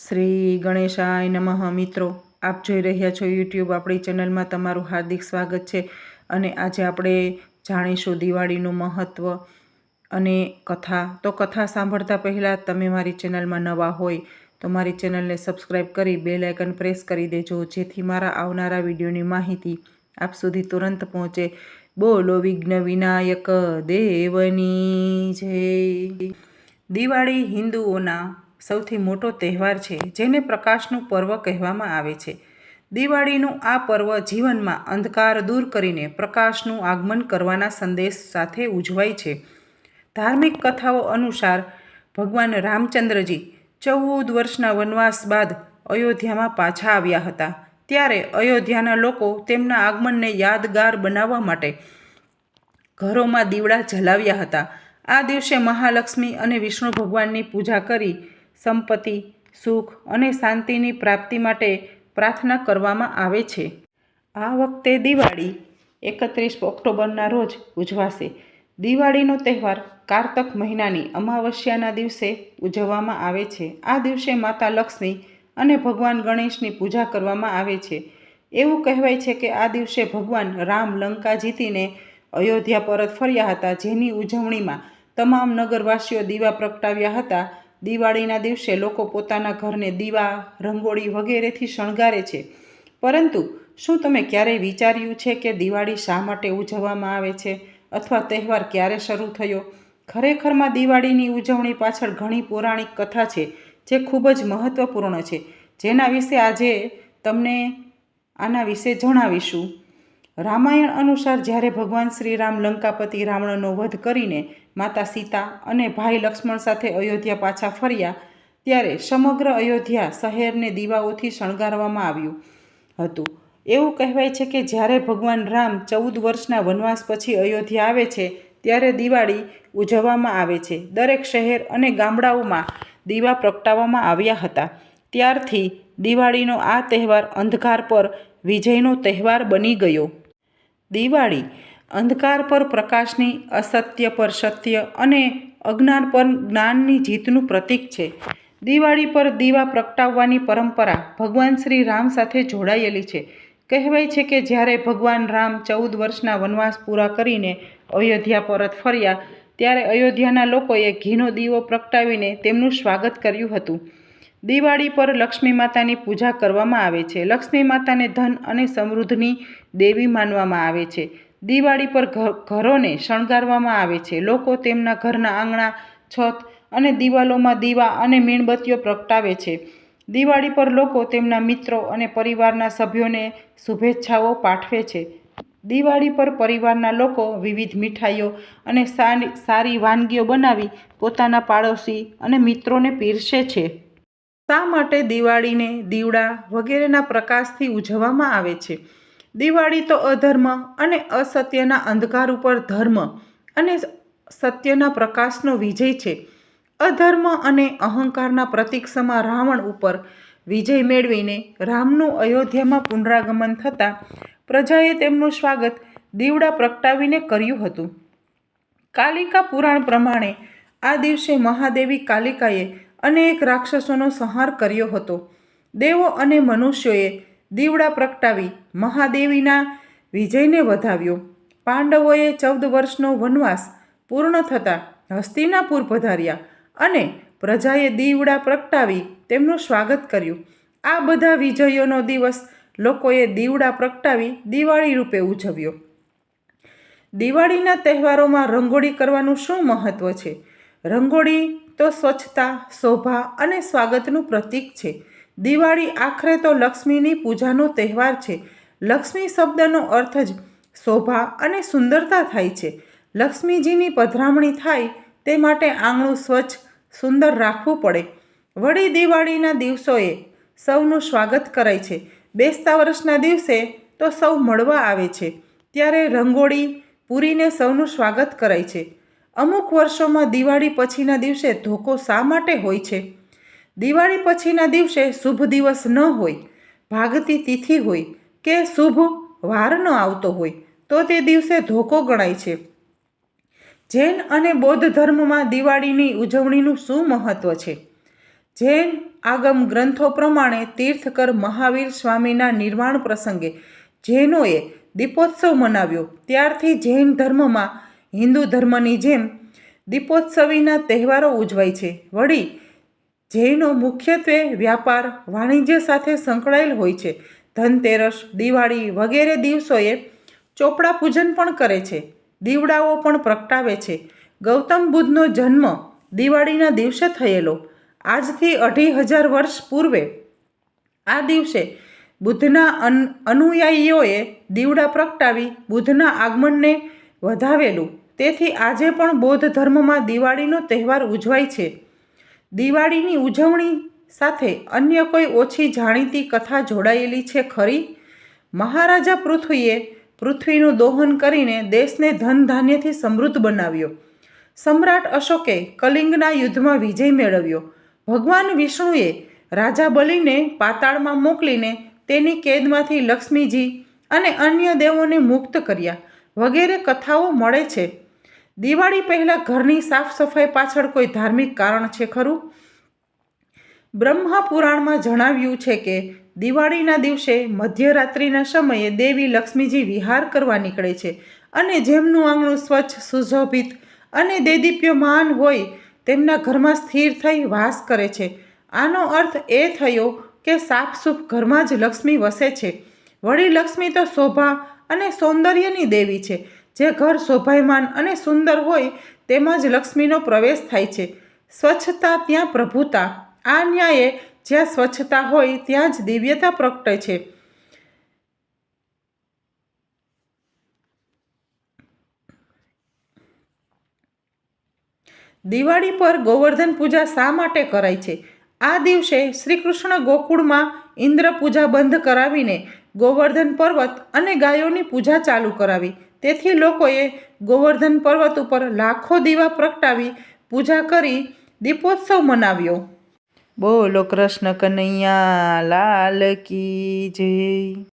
શ્રી ગણેશાય નમઃ. મિત્રો, આપ જોઈ રહ્યા છો યુટ્યુબ આપણી ચેનલમાં તમારું હાર્દિક સ્વાગત છે અને આજે આપણે જાણીશું દિવાળીનું મહત્ત્વ અને કથા. તો કથા સાંભળતા પહેલાં તમે મારી ચેનલમાં નવા હોય તો મારી ચેનલને સબસ્ક્રાઈબ કરી બેલ આઇકન પ્રેસ કરી દેજો, જેથી મારા આવનારા વિડીયોની માહિતી આપ સુધી તુરંત પહોંચે. બોલો વિઘ્ન વિનાયક દેવની જય. દિવાળી હિન્દુઓના સૌથી મોટો તહેવાર છે, જેને પ્રકાશનું પર્વ કહેવામાં આવે છે. દિવાળીનું આ પર્વ જીવનમાં અંધકાર દૂર કરીને પ્રકાશનું આગમન કરવાના સંદેશ સાથે ઉજવાય છે. ધાર્મિક કથાઓ અનુસાર, ભગવાન રામચંદ્રજી ચૌદ વર્ષના વનવાસ બાદ અયોધ્યામાં પાછા આવ્યા હતા. ત્યારે અયોધ્યાના લોકો તેમના આગમનને યાદગાર બનાવવા માટે ઘરોમાં દીવડા જલાવ્યા હતા. આ દિવસે મહાલક્ષ્મી અને વિષ્ણુ ભગવાનની પૂજા કરી સંપત્તિ, સુખ અને શાંતિની પ્રાપ્તિ માટે પ્રાર્થના કરવામાં આવે છે. આ વખતે દિવાળી એકત્રીસ ઓક્ટોબરના રોજ ઉજવાશે. દિવાળીનો તહેવાર કારતક મહિનાની અમાવસ્યાના દિવસે ઉજવવામાં આવે છે. આ દિવસે માતા લક્ષ્મી અને ભગવાન ગણેશની પૂજા કરવામાં આવે છે. એવું કહેવાય છે કે આ દિવસે ભગવાન રામ લંકા જીતીને અયોધ્યા પરત ફર્યા હતા, જેની ઉજવણીમાં તમામ નગરવાસીઓ દીવા પ્રગટાવ્યા હતા દિવાળીના દિવસે લોકો પોતાના ઘરને દીવા, રંગોળી વગેરેથી શણગારે છે. પરંતુ શું તમે ક્યારેય વિચાર્યું છે કે દિવાળી શા માટે ઉજવવામાં આવે છે? અથવા તહેવાર ક્યારે શરૂ થયો? ખરેખરમાં દિવાળીની ઉજવણી પાછળ ઘણી પૌરાણિક કથા છે, જે ખૂબ જ મહત્ત્વપૂર્ણ છે. જેના વિશે આજે તમને આના વિશે જણાવીશું. રામાયણ અનુસાર જ્યારે ભગવાન શ્રી રામ લંકાપતિ રાવણનો વધ કરીને માતા સીતા અને ભાઈ લક્ષ્મણ સાથે અયોધ્યા પાછા ફર્યા, ત્યારે સમગ્ર અયોધ્યા શહેરને દીવાઓથી શણગારવામાં આવ્યું હતું. એવું કહેવાય છે કે જ્યારે ભગવાન રામ ચૌદ વર્ષના વનવાસ પછી અયોધ્યા આવે છે, ત્યારે દિવાળી ઉજવવામાં આવે છે. દરેક શહેર અને ગામડાઓમાં દીવા પ્રગટાવવામાં આવ્યા હતા. ત્યારથી દિવાળીનો આ તહેવાર અંધકાર પર વિજયનો તહેવાર બની ગયો. દિવાળી અંધકાર પર પ્રકાશની અસત્ય પર સત્ય અને અજ્ઞાન પર જ્ઞાનની જીતનું પ્રતીક છે. દિવાળી પર દીવા પ્રગટાવવાની પરંપરા ભગવાન શ્રી રામ સાથે જોડાયેલી છે. કહેવાય છે કે જ્યારે ભગવાન રામ ચૌદ વર્ષના વનવાસ પૂરા કરીને અયોધ્યા પરત ફર્યા, ત્યારે અયોધ્યાના લોકોએ ઘીનો દીવો પ્રગટાવીને તેમનું સ્વાગત કર્યું હતું. દિવાળી પર લક્ષ્મી માતાની પૂજા કરવામાં આવે છે. લક્ષ્મી માતાને ધન અને સમૃદ્ધિની દેવી માનવામાં આવે છે. દિવાળી પર ઘરોને શણગારવામાં આવે છે. લોકો તેમના ઘરના આંગણા, છત અને દિવાલોમાં દીવા અને મીણબત્તીઓ પ્રગટાવે છે. દિવાળી પર લોકો તેમના મિત્રો અને પરિવારના સભ્યોને શુભેચ્છાઓ પાઠવે છે. દિવાળી પર પરિવારના લોકો વિવિધ મીઠાઈઓ અને સારી વાનગીઓ બનાવી પોતાના પાડોશી અને મિત્રોને પીરસે છે. શા માટે દિવાળીને દીવડા વગેરેના પ્રકાશથી ઉજવવામાં આવે છે? દિવાળી તો અધર્મ અને અસત્યના અંધકાર ઉપર ધર્મ અને સત્યના પ્રકાશનો વિજય છે. અધર્મ અને અહંકારના પ્રતિક્ષમાં રાવણ ઉપર વિજય મેળવીને રામનું અયોધ્યામાં પુનરાગમન થતાં પ્રજાએ તેમનું સ્વાગત દીવડા પ્રગટાવીને કર્યું હતું. કાલિકા પુરાણ પ્રમાણે આ દિવસે મહાદેવી કાલિકાએ અનેક રાક્ષસોનો સંહાર કર્યો હતો. દેવો અને મનુષ્યોએ દીવડા પ્રગટાવી મહાદેવીના વિજયને વધાવ્યો. પાંડવોએ ચૌદ વર્ષનો વનવાસ પૂર્ણ થતાં હસ્તિનાપુર પધાર્યા અને પ્રજાએ દીવડા પ્રગટાવી તેમનું સ્વાગત કર્યું. આ બધા વિજયોનો દિવસ લોકોએ દીવડા પ્રગટાવી દિવાળી રૂપે ઉજવ્યો. દિવાળીના તહેવારોમાં રંગોળી કરવાનું શું મહત્ત્વ છે? રંગોળી તો સ્વચ્છતા, શોભા અને સ્વાગતનું પ્રતીક છે. દિવાળી આખરે તો લક્ષ્મીની પૂજાનો તહેવાર છે. લક્ષ્મી શબ્દનો અર્થ જ શોભા અને સુંદરતા થાય છે. લક્ષ્મીજીની પધરામણી થાય તે માટે આંગણું સ્વચ્છ, સુંદર રાખવું પડે. વળી દિવાળીના દિવસોએ સૌનું સ્વાગત કરાય છે. બેસતા વર્ષના દિવસે તો સૌ મળવા આવે છે. ત્યારે રંગોળી પૂરીને સૌનું સ્વાગત કરાય છે. અમુક વર્ષોમાં દિવાળી પછીના દિવસે ધોકો શા માટે હોય છે? દિવાળી પછીના દિવસે શુભ દિવસ ન હોય, ભાગતી તિથિ હોય કે શુભ વાર ન આવતો હોય, તો તે દિવસે ધોકો ગણાય છે. જૈન અને બૌદ્ધ ધર્મમાં દિવાળીની ઉજવણીનું શું મહત્ત્વ છે? જૈન આગમ ગ્રંથો પ્રમાણે તીર્થકર મહાવીર સ્વામીના નિર્વાણ પ્રસંગે જૈનોએ દીપોત્સવ મનાવ્યો. ત્યારથી જૈન ધર્મમાં હિન્દુ ધર્મની જેમ દીપોત્સવીના તહેવારો ઉજવાય છે. વળી, જૈનો મુખ્યત્વે વ્યાપાર વાણિજ્ય સાથે સંકળાયેલ હોય છે. ધનતેરસ, દિવાળી વગેરે દિવસોએ ચોપડા પૂજન પણ કરે છે. દીવડાઓ પણ પ્રગટાવે છે. ગૌતમ બુદ્ધનો જન્મ દિવાળીના દિવસે થયેલો. આજથી અઢી હજાર વર્ષ પૂર્વે. આ દિવસે બુદ્ધના અન અનુયાયીઓએ દીવડા પ્રગટાવી બુદ્ધના આગમનને વધાવેલું. તેથી આજે પણ બૌદ્ધ ધર્મમાં દિવાળીનો તહેવાર ઉજવાય છે. દિવાળીની ઉજવણી સાથે અન્ય કોઈ ઓછી જાણીતી કથા જોડાયેલી છે ખરી? મહારાજા પૃથ્વીએ પૃથ્વીનું દોહન કરીને દેશને ધન ધાન્યથી સમૃદ્ધ બનાવ્યો. સમ્રાટ અશોકે કલિંગના યુદ્ધમાં વિજય મેળવ્યો. ભગવાન વિષ્ણુએ રાજા બલિને પાતાળમાં મોકલીને તેની કેદમાંથી લક્ષ્મીજી અને અન્ય દેવોને મુક્ત કર્યા. વગેરે કથાઓ મળે છે. દિવાળી પહેલાં ઘરની સાફ સફાઈ પાછળ કોઈ ધાર્મિક કારણ છે ખરું? બ્રહ્મપુરાણમાં જણાવ્યું છે કે, દિવાળીના દિવસે મધ્યરાત્રિના સમયે દેવી લક્ષ્મીજી વિહાર કરવા નીકળે છે અને જેમનું આંગણું સ્વચ્છ, સુશોભિત અને દેદીપ્યમાન હોય તેમના ઘરમાં સ્થિર થઈ વાસ કરે છે. આનો અર્થ એ થયો કે સાફસૂફ ઘરમાં જ લક્ષ્મી વસે છે. વળી લક્ષ્મી તો શોભા અને સૌંદર્યની દેવી છે. જે ઘર શોભાયમાન અને સુંદર હોય તેમાં જ લક્ષ્મીનો પ્રવેશ થાય છે. સ્વચ્છતા ત્યાં પ્રભુતા. આ ન્યાયે જ્યાં સ્વચ્છતા હોય ત્યાં જ દિવ્યતા પ્રગટે છે. દિવાળી પર ગોવર્ધન પૂજા શા માટે કરાય છે? આ દિવસે શ્રી કૃષ્ણ ગોકુળમાં ઇન્દ્ર પૂજા બંધ કરાવીને ગોવર્ધન પર્વત અને ગાયોની પૂજા ચાલુ કરાવી. તેથી લોકોએ ગોવર્ધન પર્વત ઉપર લાખો દીવા પ્રગટાવી પૂજા કરી દીપોત્સવ મનાવ્યો. બોલો કૃષ્ણ કનૈયા, લાલ કી જય.